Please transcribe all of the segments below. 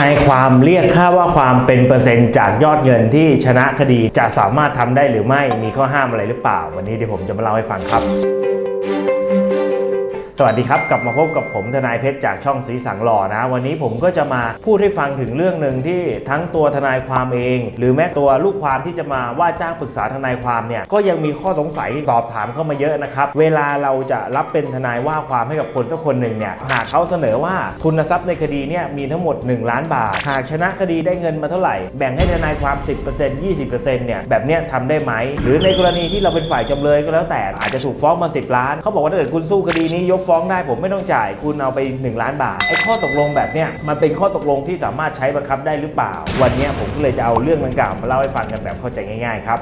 นายความเรียกค่าว่าความเป็นเปอร์เซ็นต์จากยอดเงินที่ชนะคดีจะสามารถทำได้หรือไม่มีข้อห้ามอะไรหรือเปล่า วันนี้เดี๋ยวผมจะมาเล่าให้ฟังครับ วัสดีครับ กลับมาพบกับผมทนายเพชรจากช่องสีสังหล่อนะ วันนี้ผมก็จะมาพูดให้ฟังถึงเรื่องหนึ่งที่ทั้งตัวทนายความเอง หรือแม้ตัวลูกความที่จะมาว่าจ้างปรึกษาทนายความเนี่ยก็ยังมีข้อสงสัยสอบถามเข้ามาเยอะนะครับ เวลาเราจะรับเป็นทนายว่าความให้กับคนสักคนหนึ่งเนี่ยหากเขาเสนอว่าทุนทรัพย์ในคดีเนี่ยมีทั้งหมด 1 ล้านบาท หากชนะคดีได้เงินมาเท่าไหร่ แบ่งให้ทนายความ 10% 20%เนี่ยแบบเนี้ยทำได้ไหมหรือในกรณีที่เราเป็นฝ่ายจำเลยก็แล้วแต่อาจจะถูกฟ้องมา 10 ล้านเขาบอกว่าถ้าเกิดคุณสู้คดีนี้ยกฟ้องได้ผมไม่ต้องจ่าย คุณเอาไป 1 ล้านบาทไอ้ข้อตกลงแบบเนี้ยมันเป็นข้อตกลงที่สามารถใช้บังคับได้หรือเปล่า วันเนี้ยผมก็เลยจะเอาเรื่องดังกล่าวมาเล่าให้ฟังกันแบบเข้าใจง่ายๆครับ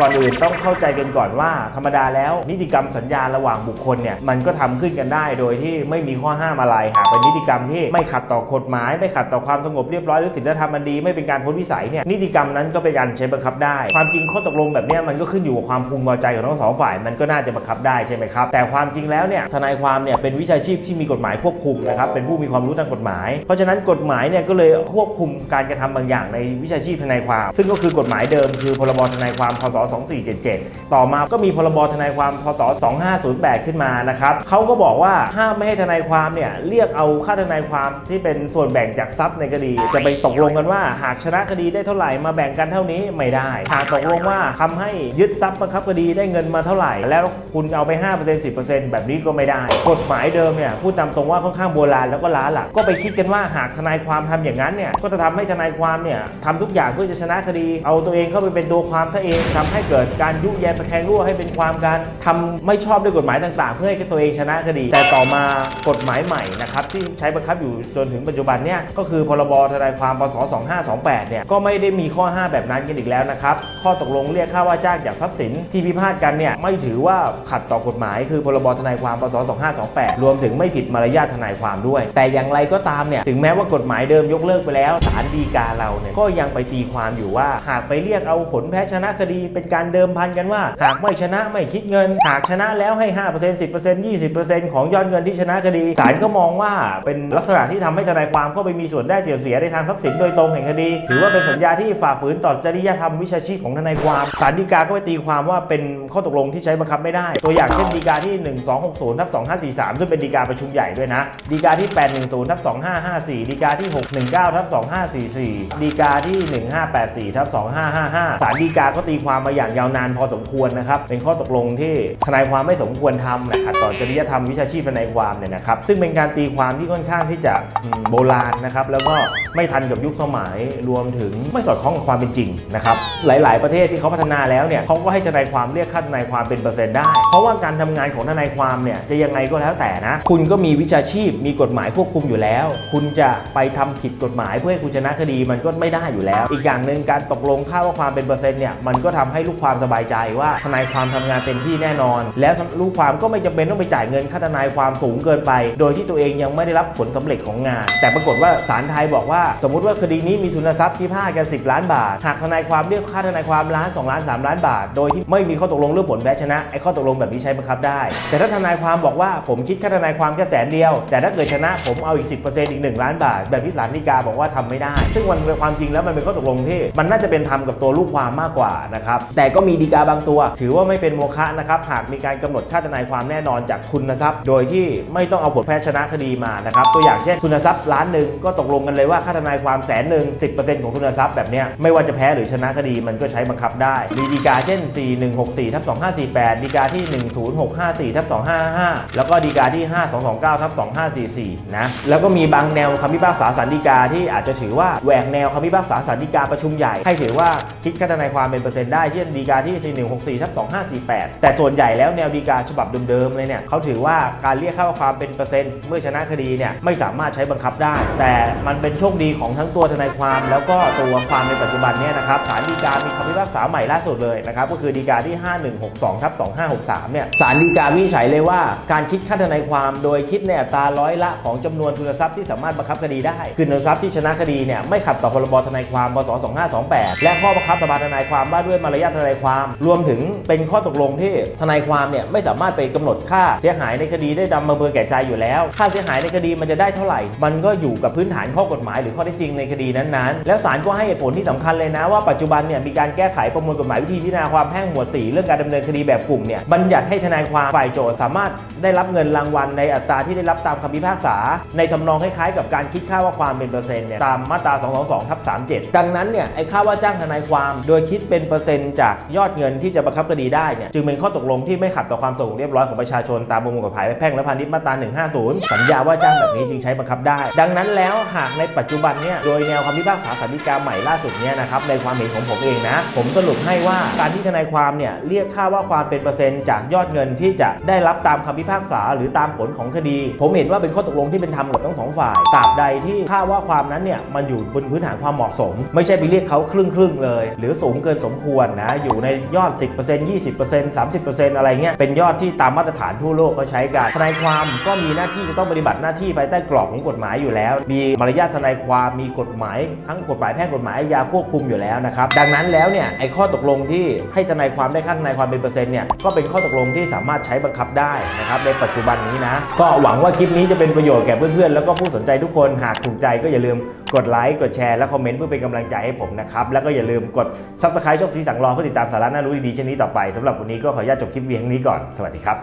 ก่อนอื่นต้องเข้าใจกันก่อนว่าธรรมดาแล้วนิติกรรมสัญญาระหว่างบุคคลเนี่ยมันก็ทำขึ้นกันได้โดยที่ไม่มีข้อห้ามอะไรหากเป็นนิติกรรมที่ไม่ขัดต่อกฎหมาย ไม่ขัดต่อความสงบเรียบร้อยหรือศีลธรรมอันดีไม่เป็นการพ้นวิสัยเนี่ยนิติกรรมนั้นก็เป็นการใช้บังคับได้ ความจริงข้อตกลงแบบนี้มันก็ขึ้นอยู่กับความพึงพอใจของทั้งสองฝ่ายมันก็น่าจะบังคับได้ใช่ไหมครับแต่ความจริงแล้วเนี่ยทนายความเนี่ยเป็นวิชาชีพที่มีกฎหมายควบคุมนะครับเป็นผู้มีความรู้ทางกฎหมาย เพราะฉะนั้นกฎหมายเนี่ยก็เลยควบคุมการกระทำบางอย่างในวิชาชีพทนายความ ซึ่งก็คือกฎหมายเดิมคือพรบทนายความพศ2477 ต่อมาก็มีพรบทนายความพศ 2508 ขึ้นมานะครับเขาก็บอกว่าห้ามไม่ให้ทนายความเนี่ยเรียกเอาค่าทนายความที่เป็นส่วนแบ่งจากทรัพย์ในคดี จะไปตกลงกันว่าหากชนะคดีได้เท่าไหร่มาแบ่งกันเท่านี้ไม่ได้หากตกลงว่าทำให้ยึดทรัพย์บังคับคดีได้เงินมาเท่าไหร่ แล้วคุณเอาไป 5% 10%แบบนี้ก็ไม่ได้ กฎหมายเดิมเนี่ยพูดตามตรงว่าค่อนข้างโบราณแล้วก็ล้าหลักก็ไปคิดกันว่าหากทนายความทำอย่างนั้นเนี่ยก็จะทำให้ทนายความเนี่ยทำทุกอย่างเพื่อจะชนะคดี เอาตัวเองเข้าไปเป็นตัวความซะเองทำให้เกิดการยุแยงตะแคงรั่วให้เป็นความกันทำไม่ชอบด้วยกฎหมายต่างๆ เพื่อให้ตัวเองชนะคดี แต่ต่อมากฎหมายใหม่นะครับที่ใช้บังคับอยู่จนถึงปัจจุบันเนี่ยก็คือพรบทนายความพศ 2528 เนี่ยก็ไม่ได้มีข้อ 5 แบบนั้นกันอีกแล้วนะครับข้อตกลงเรียกค่าว่าจ้างจากทรัพย์สินที่พิพาทกันเนี่ยไม่ถือว่าขัดต่อกฎหมาย คือพรบทนายความพศ 2528 รวมถึงไม่ผิดมารยาททนายความด้วย แต่อย่างไรก็ตามเนี่ยถึงแม้ว่ากฎหมายเดิมยกเลิกไปแล้วศาลฎีกาเราเนี่ยก็ยังไปตีความอยู่ว่าหากไปเรียกเอาผลแพ้ชนะคดีเป็นการเดิมพันกันว่า หากไม่ชนะไม่คิดเงิน หากชนะแล้วให้ 5% 10% 20%ของยอดเงินที่ชนะคดีศาลก็มองว่าเป็นลักษณะที่ทำให้ทนายความเข้าไปมีส่วนได้เสียเสียในทางทรัพย์สินโดยตรงแห่งคดี ถือว่าเป็นสัญญาที่ฝ่าฝืนต่อจริยธรรมวิชาชีพของทนายความศาลฎีกาก็ไปตีความว่าเป็นข้อตกลงที่ใช้บังคับไม่ได้ ตัวอย่างเช่นฎีกาที่ 1260ทับ2543 ซึ่งเป็นฎีกาประชุมใหญ่ด้วยนะฎีกาที่ 810ทับ2554ฎีกาที่ 619ทับ2544ฎีกาที่ 1584ทับ2555ศาลฎีกาก็ตีความมาอย่างยาวนานพอสมควรนะครับ เป็นข้อตกลงที่ทนายความไม่สมควรทำนะขัดต่อจริยธรรมวิชาชีพทนายความเนี่ยนะครับ ซึ่งเป็นการตีความที่ค่อนข้างที่จะโบราณนะครับ แล้วก็ไม่ทันกับยุคสมัยรวมถึงไม่สอดคล้องกับความเป็นจริงนะครับ หลาย ๆ ประเทศที่เขาพัฒนาแล้วเนี่ยเขาก็ให้ทนายความเรียกค่าทนายความเป็นเปอร์เซ็นต์ได้ เพราะว่าการทำงานของทนายความเนี่ยจะยังไงก็แล้วแต่นะ คุณก็มีวิชาชีพมีกฎหมายควบคุมอยู่แล้ว คุณจะไปทำผิดกฎหมายเพื่อให้คุณชนะคดีมันก็ไม่ได้อยู่แล้ว อีกอย่างหนึ่งการตกลงค่าว่าความเป็นเปอร์เซ็นต์เนี่ยมันก็ทำให้ลูกความสบายใจว่าทนายความทำงานเต็มที่แน่นอน แล้วลูกความก็ไม่จำเป็นต้องไปจ่ายเงินค่าทนายความสูงเกินไป โดยที่ตัวเองยังไม่ได้รับผลสำเร็จของงาน แต่ปรากฏว่าศาลไทยบอกว่า สมมุติว่าคดีนี้มีทุนทรัพย์ที่พากัน 10 ล้านบาทหากทนายความเรียกค่าทนายความล้าน2ล้าน3ล้านบาท โดยที่ไม่มีข้อตกลงเรื่องผลแพ้ชนะไอ้ข้อตกลงแบบนี้ใช้บังคับได้ แต่ถ้าทนายความบอกว่าผมคิดค่าทนายความแค่แสนเดียว แต่ถ้าเกิดชนะผมเอาอีก 10%อีก 1 ล้านบาท แบบที่ศาลฎีกาบอกว่าทำไม่ได้ ซึ่งมันเป็นความจริงแล้วมันเป็นข้อตกลงที่ มันน่าจะเป็นธรรมกับตัวลูกความมากกว่านะครับแต่ก็มีฎีกาบางตัว ถือว่าไม่เป็นโมฆะนะครับ หากมีการกำหนดค่าทนายความแน่นอนจากทุนทรัพย์ โดยที่ไม่ต้องเอาผลแพ้ชนะคดีมานะครับ ตัวอย่างเช่นทุนทรัพย์ล้านหนึ่งก็ตกลงกันเลยว่าค่าทนายความแสนหนึ่ง10%ของทุนทรัพย์แบบเนี้ยไม่ว่าจะแพ้หรือชนะคดีมันก็ใช้บังคับได้ มีฎีกาเช่น 4164ทับ2548ฎีกาที่ 10654ทับ2555 แล้วก็ฎีกาที่ 5229ทับ2544 นะ แล้วก็มีบางแนวคำพิพากษาสันฎีกาที่อาจจะถือว่าแหวกแนวคำพิพากษาสันฎีกาประชุมใหญ่ให้ถือว่าคิดค่าทนายความเป็นเปอร์เซ็นต์ได้เช่นฎีกาที่ 4164ทับ2548 แต่ส่วนใหญ่แล้วแนวฎีกาฉบับเดิมๆเลยเนี่ยเขาถือว่าการเรียกค่าความเป็นเปอร์เซ็นต์เมื่อชนะคดีเนี่ยไม่สามารถใช้บังคับได้ แต่มันเป็นโชคดีของทั้งตัวทนายความ แล้วก็ตัวความในปัจจุบันเนี่ยนะครับศาลฎีกามีคำพิพากษาใหม่ล่าสุดเลยนะครับก็คือฎีกาที่ 5162ทับ2563เนี่ยศาลฎีกาวินิจฉัยเลยว่าการคิดค่าทนายความโดยคิดในอัตราร้อยละของจำนวนทุนทรัพย์ที่สามารถบังคับคดีได้คือทุนทรัพย์ที่ชนะคดีเนี่ยไม่ขัดต่อพรบทนายความพศ2528 และข้อบังคับสภาทนายความว่าด้วยมารยาททนายความรวมถึงเป็นข้อตกลงที่ทนายความเนี่ยไม่สามารถไปกำหนดค่าเสียหายในคดีได้ตามอำเภอแก่ใจอยู่แล้ว ค่าเสียหายในคดีมันจะได้เท่าไหร่ มันก็อยู่กับพื้นฐานข้อกฎหมายหรือข้อเท็จจริงในคดีนั้นๆ แล้วศาลก็ให้เหตุผลที่สำคัญเลยนะว่าปัจจุบันเนี่ยมีการแก้ไขประมวลกฎหมายวิธีพิจารณาความแพ่งหมวด 4 เรื่องการดำเนินคดีแบบกลุ่มเนี่ยบัญญัติให้ทนายความฝ่ายโจทย์สามารถได้รับเงินรางวัลในอัตราที่ได้รับตามคำพิพากษา ในทำนองคล้ายๆ กับการคิดค่าว่าความเป็นเปอร์เซ็นต์เนี่ยตามมาตรา 222ทับ37 ดังนั้นเนี่ยไอ้ค่าว่าจ้างทนายความ โดยคิดเป็นเปอร์เซ็นต์จากยอดเงินที่จะบังคับคดีได้เนี่ยจึงเป็นข้อตกลงที่ไม่ขัดต่อความสงบเรียบร้อยของประชาชนตามประมวลกฎหมายแพ่งและพาณิชย์มาตรา 150 สัญญาว่าจ้างแบบนี้จึงใช้บังคับได้ ดังนั้นแล้วหากในปัจจุบันเนี่ยโดยแนวคำพิพากษาสันติกาใหม่ล่าสุดเนี่ยนะครับในความเห็นของผมเองนะ ผมสรุปให้ว่าการที่ทนายความเนี่ยเรียกค่าว่าความเป็นเปอร์เซ็นต์จากยอดเงินที่จะได้รับตามคำพิพากษาหรือตามผลของคดี ผมเห็นว่าเป็นข้อตกลงที่เป็นธรรมกับทั้งสองฝ่ายตราบใดที่ค่าว่าความนั้นเนี่ยมันอยู่บนพื้นฐานความเหมาะสม ไม่ใช่ไปเรียกเขาครึ่งครึ่งๆเลย หรือสูงเกินสมควรนะอยู่ในยอด 10% 20% 30%อะไรเงี้ยเป็นยอดที่ตามมาตรฐานทั่วโลกเขาใช้กันทนายความก็มีหน้าที่จะต้องปฏิบัติหน้าที่ภายใต้กรอบของกฎหมายอยู่แล้ว มีมารยาททนายความมีกฎหมาย ทั้งกฎหมายแพ่งกฎหมายอาญาควบคุมอยู่แล้วนะครับดังนั้นแล้วเนี่ยไอ้ข้อตกลงที่ให้ทนายความได้ค่าทนายความเป็นเปอร์เซ็นต์เนี่ยก็เป็นข้อตกลงที่สามารถใช้บังคับได้นะครับในปัจจุบันนี้นะก็หวังว่าคลิปนี้จะเป็นประโยชน์แก่เพื่อนๆแล้วก็ผู้สนใจทุกคนหากถูกใจก็อย่าลืมกดไลค์กดแชร์และคอมเมนต์เพื่อเป็นกำลังใจให้ผมนะครับแล้วก็อย่าลืมกด subscribe ช่องสีสังรอเพื่อติดตามสาระน่ารู้ดีๆเช่นนี้ต่อไปสำหรับวันนี้ก็ขออนุญาตจบคลิปเพียงนี้ก่อน สวัสดีครับ